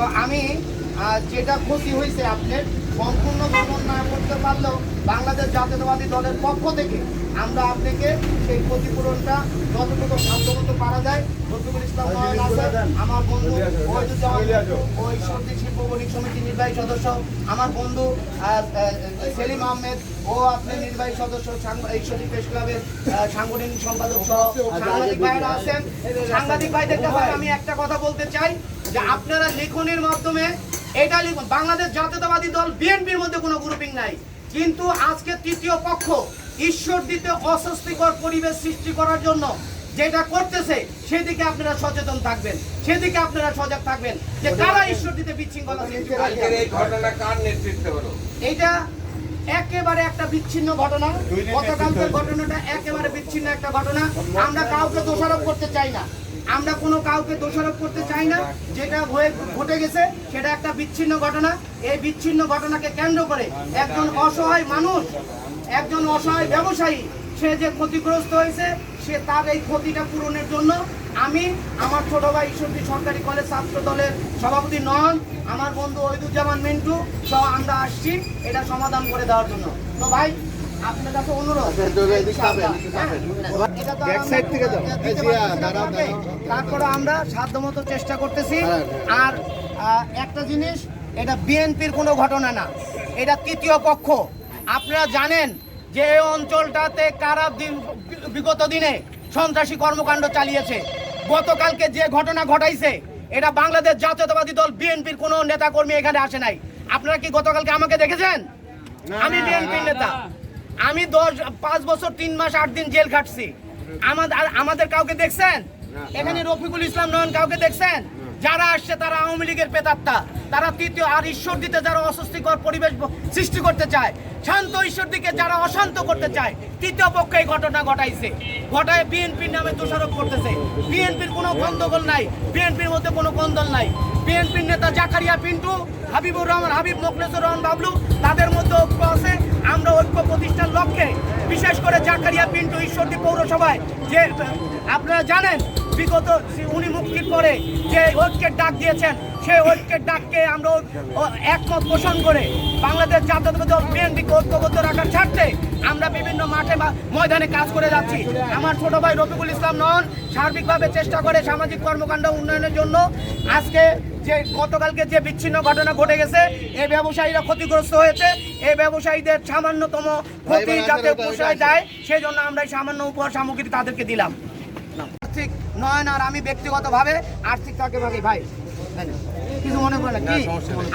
তো আমি যেটা ক্ষতি হয়েছে আপনার সম্পূর্ণ ভ্রমণ না করতে পারলেও বাংলাদেশ জাতীয়তাবাদী দলের পক্ষ থেকে আমরা আপনাকে সেই ক্ষতিপূরণটা যতটুকু সাধ্যমতো পারা যায় রফিকুল ইসলাম আমার বন্ধু ওই সর্দি শিল্প বণিক সমিতি নির্বাহী সদস্য আমার বন্ধু সেলিম আহমেদ ও আপনি নির্বাহী সদস্য সচিব প্রেস ক্লাবের সাংগঠনিক সম্পাদক সহ সাংবাদিক ভাইরা আছেন। সাংবাদিক ভাইদের আমি একটা কথা বলতে চাই যে আপনারা লেখনের মাধ্যমে এটা লিখুন। বাংলাদেশ জাতীয়তাবাদী দল বিএনপির মধ্যে কোনো গ্রুপিং নাই। কিন্তু আজকে তৃতীয় পক্ষ ঈশ্বর দিতে অস্বস্তিকর পরিবেশ সৃষ্টি করার জন্য যেটা করতেছে সেদিকে আপনারা সচেতন থাকবেন। সেদিকে আপনারা সজাগ থাকবেন যে কারা ঈশ্বর দিতে বিশৃঙ্খলা সৃষ্টি আজকের এই ঘটনা কার নেতৃত্বে হলো? এইটা একেবারে একটা বিচ্ছিন্ন ঘটনা। গতকালকের ঘটনাটা একেবারে বিচ্ছিন্ন একটা ঘটনা। আমরা কাউকে দোষারোপ করতে চাই না। আমরা কোনো কাউকে দোষারোপ করতে চাই না। যেটা হয়ে ঘটে গেছে, সেটা একটা বিচ্ছিন্ন ঘটনা। এই বিচ্ছিন্ন ঘটনাকে কেন্দ্র করে একজন অসহায় মানুষ, একজন অসহায় ব্যবসায়ী, সে যে ক্ষতিগ্রস্ত হয়েছে, সে তার এই ক্ষতিটা পূরণের জন্য আমি আমার ছোট ভাই ঈশ্বরদী সরকারি কলেজ ছাত্র দলের সভাপতি নন, আমার বন্ধু ওইদুজ্জামান মিন্টু সহ আমরা আসছি, এটা সমাধান করে দেওয়ার জন্য। তো ভাই আপনার কাছে অনুরোধ। হ্যাঁ, তারপরে আমরা সাধ্যমতো চেষ্টা করতেছি। আর একটা জিনিস এটা বিএনপির কোনো ঘটনা না। এটা তৃতীয় পক্ষ। আপনারা জানেন যে এই অঞ্চলটাতে কারা দিন- বিগত দিনে সন্ত্রাসী কর্মকাণ্ড চালিয়েছে। গতকালকে যে ঘটনা ঘটাইছে এটা বাংলাদেশ জাতীয়তাবাদী দল বিএনপির কোনো নেতাকর্মী এখানে আসে নাই। আপনারা কি গতকালকে আমাকে দেখেছেন? আমি বিএনপির নেতা। আমি দশ পাঁচ বছর তিন মাস আট দিন জেল খাটছি। আমাদের আমাদের কাউকে দেখছেন? এখানে রফিকুল ইসলাম নয়ন কাউকে দেখছেন? যারা আসছে তারা আওয়ামী লীগের পেতাত্তা তারা তৃতীয় আর ঈশ্বর দিতে যারা অস্বস্তিকর পরিবেশ সৃষ্টি করতে চায় শান্ত ঈশ্বর দিকে যারা অশান্ত করতে চায় তৃতীয় পক্ষে এই ঘটনা ঘটাইছে। ঘটায় বিএনপির নামে দোষারোপ করতেছে। বিএনপির কোনো গন্ডগোল নাই। বিএনপির মধ্যে কোনো কন্দল নাই। বিএনপির নেতা জাকারিয়া পিন্টু, হাবিবুর রহমান, হাবিব মোখলেসুর রহমান বাবলু, তাদের মধ্যে ঐক্য আছে। আমরা ঐক্য প্রতিষ্ঠার লক্ষ্যে, বিশেষ করে জাকারিয়া পিন্টু ঈশ্বরদী পৌরসভায়, যে, আপনারা জানেন বিগত উনি মুক্তির পরে যে ঐক্যের ডাক দিয়েছেন সেই ঐক্যের ডাককে আমরা একমত পোষণ করে বাংলাদেশ জাতীয়তাবাদী দল বিএনপিকে ঐক্যবদ্ধ রাখার স্বার্থে আমরা বিভিন্ন মাঠে বা ময়দানে কাজ করে যাচ্ছি। আমার ছোট ভাই রফিকুল ইসলাম নন সার্বিকভাবে চেষ্টা করে সামাজিক কর্মকাণ্ড উন্নয়নের জন্য আজকে যে গতকালকে যে বিচ্ছিন্ন ঘটনা ঘটে গেছে এই ব্যবসায়ীরা ক্ষতিগ্রস্ত হয়েছে। এই ব্যবসায়ীদের সামান্যতম ক্ষতি যাতে পোষায় যায় সেই জন্য আমরা এই সামান্য উপহার সামগ্রী তাদেরকে দিলাম। নয়ন আর আমি ব্যক্তিগতভাবে আর্থিক থাকে ভাগে ভাই কিছু মনে করেন কি?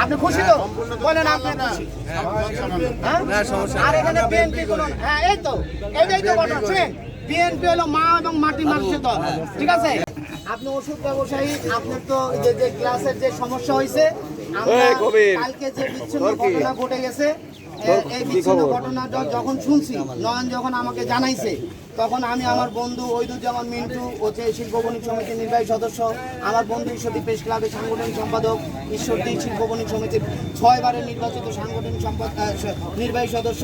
আপনি খুশি তো? বলেন আপনি খুশি। হ্যাঁ? আর এখানে বিএনপি হ্যাঁ এই তো। এইটাই তো ঘটনা বিএনপি হলো মা এবং মাটি মানুষের দল। ঠিক আছে? আপনি ওষুধ ব্যবসায়ী আপনার তো যে যে ক্লাসের যে সমস্যা হয়েছে কালকে যে বিচ্ছিন্ন ঘটনা ঘটে গেছে এই বিচ্ছিন্ন ঘটনাটা যখন শুনছি নয়ন যখন আমাকে জানাইছে তখন আমি আমার বন্ধু ওইদুজ্জামান মিন্টু ও শিল্প বণিক সমিতির নির্বাহী সদস্য, আমার বন্ধু ঈশ্বরদী প্রেস ক্লাবের সাংগঠনিক সম্পাদক, ঈশ্বরদী শিল্প বণিক সমিতির ছয়বারের নির্বাচিত সাংগঠনিক সম্পাদ নির্বাহী সদস্য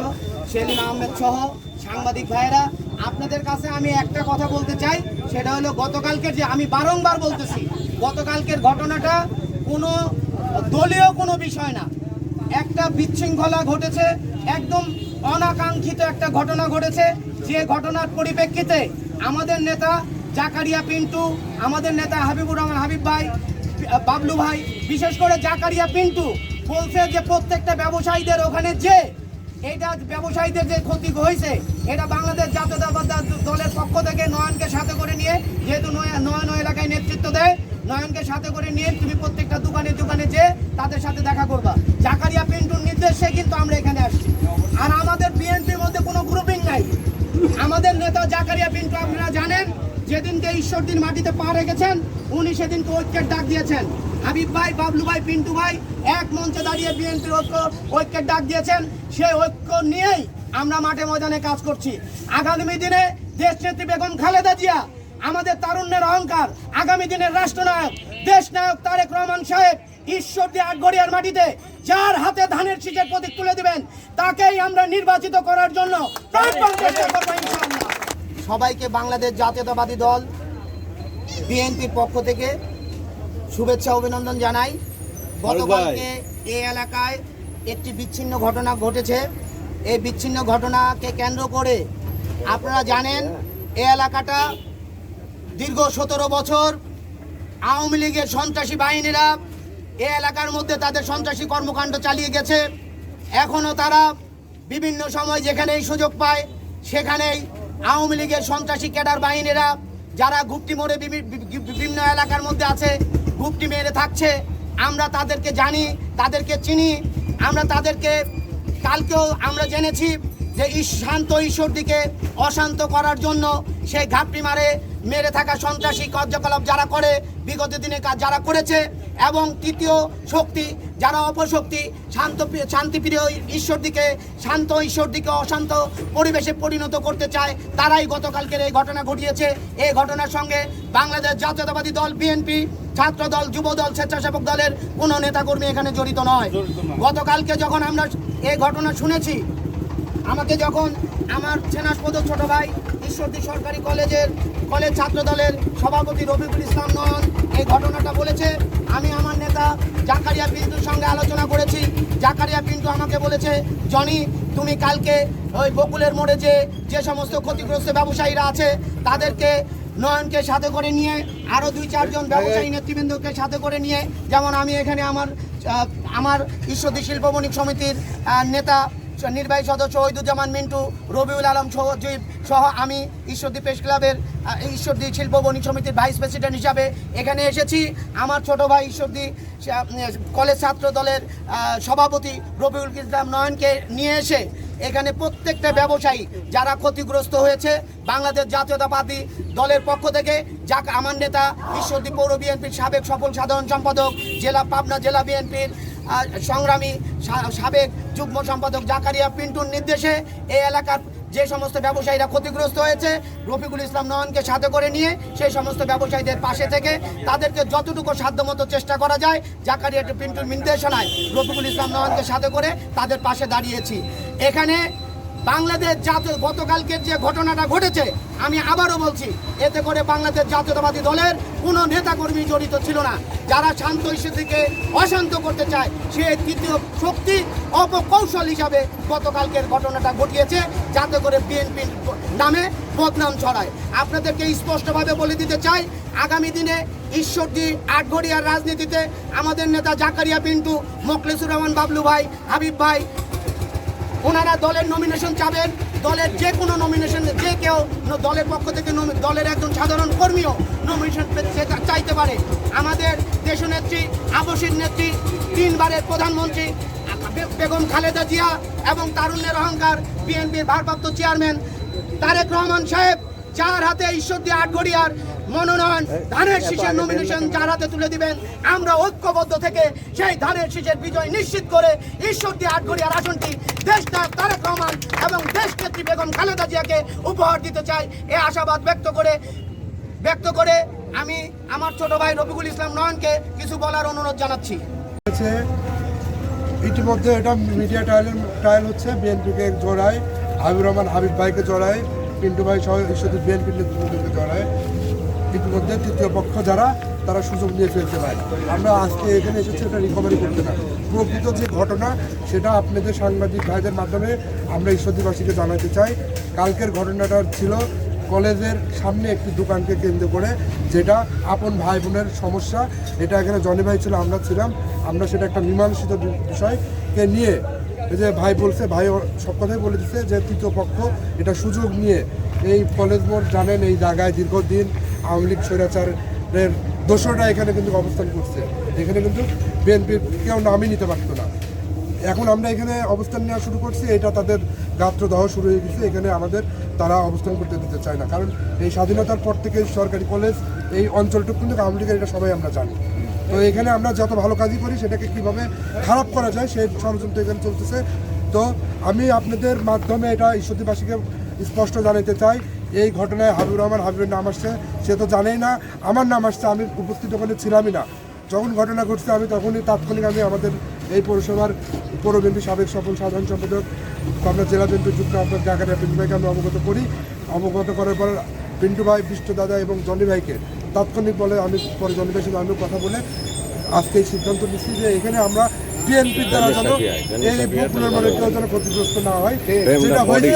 সেলিম আহমেদ সহ সাংবাদিক ভাইয়েরা, আপনাদের কাছে আমি একটা কথা বলতে চাই, সেটা হলো গতকালকের যে আমি বারংবার বলতেছি, গতকালকের ঘটনাটা কোনো দলীয় কোনো বিষয় না। একটা বিশৃঙ্খলা ঘটেছে, একদম অনাকাঙ্ক্ষিত একটা ঘটনা ঘটেছে যে ঘটনার পরিপ্রেক্ষিতে আমাদের নেতা জাকারিয়া পিন্টু, আমাদের নেতা হাবিবুর রহমান হাবিব ভাই, বাবলু ভাই, বিশেষ করে জাকারিয়া পিন্টু বলছে যে প্রত্যেকটা ব্যবসায়ীদের ওখানে যে এটা ব্যবসায়ীদের যে ক্ষতি হয়েছে, এটা বাংলাদেশ জাতীয়তাবাদী দলের পক্ষ থেকে নয়নকে সাথে করে নিয়ে, যেহেতু নয়- নয়ন এলাকায় নেতৃত্ব দেয়, নয়নকে সাথে করে নিয়ে তুমি প্রত্যেকটা দোকানে দোকানে যে তাদের সাথে দেখা করবা। জাকারিয়া পিন্টুর নির্দেশে কিন্তু আমরা এখানে আসছি। আর আমাদের বিএনপির মধ্যে কোনো গ্রুপিং আমাদের নেতা জাকারিয়া পিন্টু আপনারা জানেন, যেদিনকে ঈশ্বরদীর মাটিতে পা রেখেছেন, উনি সেদিনকে ঐক্যের ডাক দিয়েছেন। হাবিব ভাই, বাবলু ভাই, পিন্টু ভাই, এক মঞ্চে দাঁড়িয়ে বিএনপির ঐক্য, ঐক্যের ডাক দিয়েছেন। সেই ঐক্য নিয়েই আমরা মাঠে ময়দানে কাজ করছি। আগামী দিনে দেশ নেত্রী বেগম খালেদা জিয়া, আমাদের তারুণ্যের অহংকার। আগামী দিনের রাষ্ট্রনায়ক দেশ নায়ক তারেক রহমান সাহেব ঈশ্বর দিয়ে আটগড়িয়ার মাটিতে যার হাতে ধানের শীষের প্রতীক তুলে দিবেন তাকেই আমরা নির্বাচিত করার জন্য। সবাইকে বাংলাদেশ জাতীয়তাবাদী দল বিএনপির পক্ষ থেকে শুভেচ্ছা অভিনন্দন জানাই। গতকালকে এই এলাকায় একটি বিচ্ছিন্ন ঘটনা ঘটেছে। এই বিচ্ছিন্ন ঘটনাকে কেন্দ্র করে আপনারা জানেন এই এলাকাটা দীর্ঘ সতেরো বছর আওয়ামী লীগের সন্ত্রাসী বাহিনীরা এ এলাকার মধ্যে তাদের সন্ত্রাসী কর্মকাণ্ড চালিয়ে গেছে। এখনও তারা বিভিন্ন সময় যেখানেই সুযোগ পায়, সেখানেই আওয়ামী লীগের সন্ত্রাসী ক্যাডার বাহিনীরা, যারা গুপ্তি মোড়ে বিভিন্ন এলাকার মধ্যে আছে গুপ্তি মেরে থাকছে। আমরা তাদেরকে জানি, তাদেরকে চিনি। আমরা তাদেরকে কালকেও আমরা জেনেছি যে শান্ত ঈশ্বরদিকে অশান্ত করার জন্য সেই ঘাপটি মারে মেরে থাকা সন্ত্রাসী কার্যকলাপ যারা করে বিগত দিনে কাজ যারা করেছে এবং তৃতীয় শক্তি যারা অপশক্তি শান্ত শান্তিপ্রিয় ঈশ্বর দিকে শান্ত ঈশ্বর দিকে অশান্ত পরিবেশে পরিণত করতে চায় তারাই গতকালকের এই ঘটনা ঘটিয়েছে। এই ঘটনার সঙ্গে বাংলাদেশ জাতীয়তাবাদী দল বিএনপি ছাত্র দল যুব দল স্বেচ্ছাসেবক দলের কোনো নেতাকর্মী এখানে জড়িত নয়। গতকালকে যখন আমরা এই ঘটনা শুনেছি আমাকে যখন আমার সেনাসপদ ছোট ভাই ঈশ্বরদী সরকারি কলেজের, কলেজ ছাত্র দলের সভাপতি রবিকুল ইসলাম নয়ন এই ঘটনাটা বলেছে। আমি আমার নেতা জাকারিয়া পিন্টুর সঙ্গে আলোচনা করেছি। জাকারিয়া পিন্টু আমাকে বলেছে, জনি, তুমি কালকে ওই বকুলের মোড়ে যে যে সমস্ত ক্ষতিগ্রস্ত ব্যবসায়ীরা আছে, তাদেরকে নয়নকে সাথে করে নিয়ে আরও দুই চারজন ব্যবসায়ী নেতৃবৃন্দকে সাথে করে নিয়ে, যেমন আমি এখানে আমার আমার ঈশ্বরদী শিল্প বণিক সমিতির নেতা নির্বাহী সদস্য ওইদুজ্জামান মিন্টু, রবিউল আলম সহজীব সহ আমি ঈশ্বরদী প্রেস ক্লাবের ঈশ্বরদী শিল্প বণিক সমিতির ভাইস প্রেসিডেন্ট হিসাবে এখানে এসেছি। আমার ছোট ভাই ঈশ্বরদী কলেজ ছাত্র দলের সভাপতি রবিউল ইসলাম নয়নকে নিয়ে এসে এখানে প্রত্যেকটা ব্যবসায়ী যারা ক্ষতিগ্রস্ত হয়েছে, বাংলাদেশ জাতীয়তাবাদী দলের পক্ষ থেকে, যাক আমার নেতা, ঈশ্বরদী পৌর বিএনপির সাবেক সফল সাধারণ সম্পাদক, জেলা পাবনা জেলা বিএনপির সংগ্রামী সাবেক যুগ্ম সম্পাদক জাকারিয়া পিন্টুর নির্দেশে এই এলাকার যে সমস্ত ব্যবসায়ীরা ক্ষতিগ্রস্ত হয়েছে, রফিকুল ইসলাম নয়নকে সাথে করে নিয়ে সেই সমস্ত ব্যবসায়ীদের পাশে থেকে তাদেরকে যতটুকু সাধ্যমতো চেষ্টা করা যায়, জাকারিয়া পিন্টুর নির্দেশনায় রফিকুল ইসলাম নয়নকে সাথে করে তাদের পাশে দাঁড়িয়েছি। এখানে বাংলাদেশ জাতীয় গতকালকের যে ঘটনাটা ঘটেছে, আমি আবারও বলছি, এতে করে বাংলাদেশ জাতীয়তাবাদী দলের কোনো নেতাকর্মী জড়িত ছিল না। যারা শান্ত ইস্যুটিকে অশান্ত করতে চায়, সে তৃতীয় শক্তি অপকৌশল হিসাবে গতকালকের ঘটনাটা ঘটিয়েছে, যাতে করে বিএনপির নামে বদনাম ছড়ায়। আপনাদেরকে স্পষ্টভাবে বলে দিতে চাই, আগামী দিনে ঈশ্বরদী আটঘরিয়ার রাজনীতিতে আমাদের নেতা জাকারিয়া পিন্টু, মোখলেসুর রহমান বাবলু ভাই, হাবিব ভাই ওনারা দলের নমিনেশন চাবেন। দলের যে কোনো নমিনেশন যে কেউ দলের পক্ষ থেকে দলের একজন সাধারণ কর্মীও নমিনেশন চাইতে পারে। আমাদের দেশনেত্রী আবসির নেত্রী তিনবারের প্রধানমন্ত্রী বেগম খালেদা জিয়া এবং তারুণ্যের অহংকার বিএনপির ভারপ্রাপ্ত চেয়ারম্যান তারেক রহমান সাহেব যার হাতে ঈশ্বরদী আটঘরিয়ার মনোনয়ন ধানের শীষের নমিনেশন যার হাতে তুলে দিবেন। আমরা ঐক্যবদ্ধ থেকে সেই ধানের শীষের বিজয় নিশ্চিত করে ঈশ্বরদী আটঘরিয়ার আসনটি দেশটা তারেক রহমান এবং দেশ নেত্রী বেগম খালেদা জিয়াকে উপহার দিতে চাই, এ আশাবাদ ব্যক্ত করে ব্যক্ত করে আমি আমার ছোট ভাই রফিকুল ইসলাম নয়নকে কিছু বলার অনুরোধ জানাচ্ছি। ইতিমধ্যে এটা মিডিয়া ট্রায়াল ট্রায়াল হচ্ছে বিএনপিকে জড়ায়, হাবিবুর রহমান, হাবিব ভাইকে জড়ায়, পিন্টু ভাই সহ ঈশ্বর বিএনপির নেতৃত্বকে জড়ায়। ইতিমধ্যে তৃতীয় পক্ষ যারা তারা সুযোগ নিয়ে ফেলতে পারে। আমরা আজকে এখানে এসেছি, এটা রিকভারি করতে না প্রকৃত যে ঘটনা, সেটা আপনাদের সাংবাদিক ভাইদের মাধ্যমে আমরা ঈশ্বরদীবাসীকে জানাতে চাই। কালকের ঘটনাটা ছিল কলেজের সামনে একটি দোকানকে কেন্দ্র করে, যেটা আপন ভাই বোনের সমস্যা। এটা এখানে জনি ভাই ছিল, আমরা ছিলাম। আমরা সেটা একটা মীমাংসিত বিষয়কে নিয়ে, এই যে ভাই বলছে, ভাই সব কথাই বলে দিচ্ছে যে তৃতীয় পক্ষ এটা সুযোগ নিয়ে এই কলেজ বোর্ড জানেন এই জায়গায় দীর্ঘদিন আওয়ামী লীগ স্বৈরাচারের দোষরা এখানে কিন্তু অবস্থান করছে। এখানে কিন্তু বিএনপির কেউ নামই নিতে পারতো না। এখন আমরা এখানে অবস্থান নেওয়া শুরু করছি, এটা তাদের গাত্রদাহ শুরু হয়ে গেছে। এখানে আমাদের তারা অবস্থান করতে দিতে চায় না। কারণ এই স্বাধীনতার পর থেকে সরকারি কলেজ এই অঞ্চলটুকু কিন্তু আওয়ামী লীগের, এটা সবাই আমরা জানি। তো এখানে আমরা যত ভালো কাজই করি, সেটাকে কীভাবে খারাপ করা যায়, সেই ষড়যন্ত্র এখানে চলতেছে। তো আমি আপনাদের মাধ্যমে এটা ঈশ্বরদীবাসীকে স্পষ্ট জানাতে চাই। এই ঘটনায় হাবিবুর রহমান হাবিবের নাম আসছে। সে তো জানেই না, আমার নাম আসছে, আমি উপস্থিত ওখানে ছিলামই না। যখন ঘটনা ঘটছে, আমি তখনই তাৎক্ষণিক আমি আমাদের এই পৌরসভার পৌর বিএনপি সাবেক সফল সাধারণ সম্পাদক আমরা জেলা বিএনপি যুক্ত আপনার জায়গাটা পিন্টু ভাইকে আমি অবগত করি। অবগত করার পর পিন্টু ভাই, বিষ্ণু দাদা এবং জনি ভাইকে তাৎক্ষণিক বলে আমি পরে জনি ভাইয়ের সাথে আমিও কথা বলে আজকে এই সিদ্ধান্ত নিচ্ছি যে এখানে আমরা বিএনপির দ্বারা যেন এই বকুলের মানে কেউ যেন ক্ষতিগ্রস্ত না হয়। যেটা হয়েছে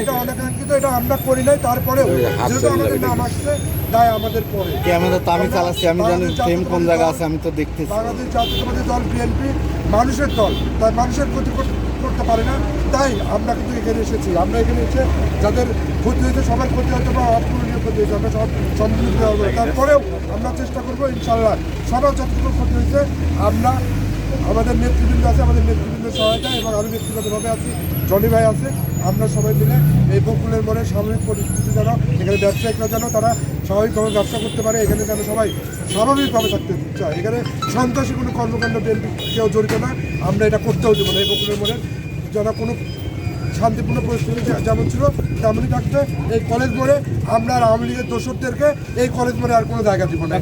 এটা অনাকাঙ্ক্ষিত এটা আমরা করি নাই তারপরেও যেহেতু আমাদের নাম আসছে তাই আমাদের পরে। ক্যামেরা তো আমি চালাচ্ছি আমি জানি ফ্রেম কোন জায়গা আছে আমি তো দেখতেছি। বাংলাদেশ জাতীয়তাবাদী দল বিএনপি মানুষের দল তাই মানুষের ক্ষতি কর- করতে পারে না। তাই আমরা কিন্তু এখানে এসেছি। আমরা এখানে এসে যাদের ক্ষতি হয়েছে সবার ক্ষতি হয়তো বা ক্ষতি হয়েছে, আমরা সম্মিলিত হব। তারপরেও আমরা চেষ্টা করব ইনশাল্লাহ সবার যতটুকু ক্ষতি হয়েছে, আমরা আমাদের নেতৃবৃন্দ আছে, আমাদের নেতৃবৃন্দের সহায়তা এবং আমি ব্যক্তিগতভাবে আছি, জনি ভাই আছে, আমরা সবাই মিলে এই বকুলের মনে সাময়িক পরিস্থিতি যেন, এখানে ব্যবসায়িকরা যেন, তারা স্বাভাবিকভাবে ব্যবসা করতে পারে, এখানে যেন সবাই স্বাভাবিকভাবে থাকতে চায়। এখানে সন্ত্রাসী কোনো কর্মকাণ্ড কেউ জড়িত না, আমরা এটা করতেও দেবো না এই বকুলের মনে যেন কোনো শান্তিপূর্ণ পরিস্থিতিতে যেমন ছিল তেমনই থাকতে এই কলেজ মোড়ে আমরা আর আওয়ামী লীগের দোষরদেরকে এই কলেজ মোড়ে আর কোনো জায়গা দিব না।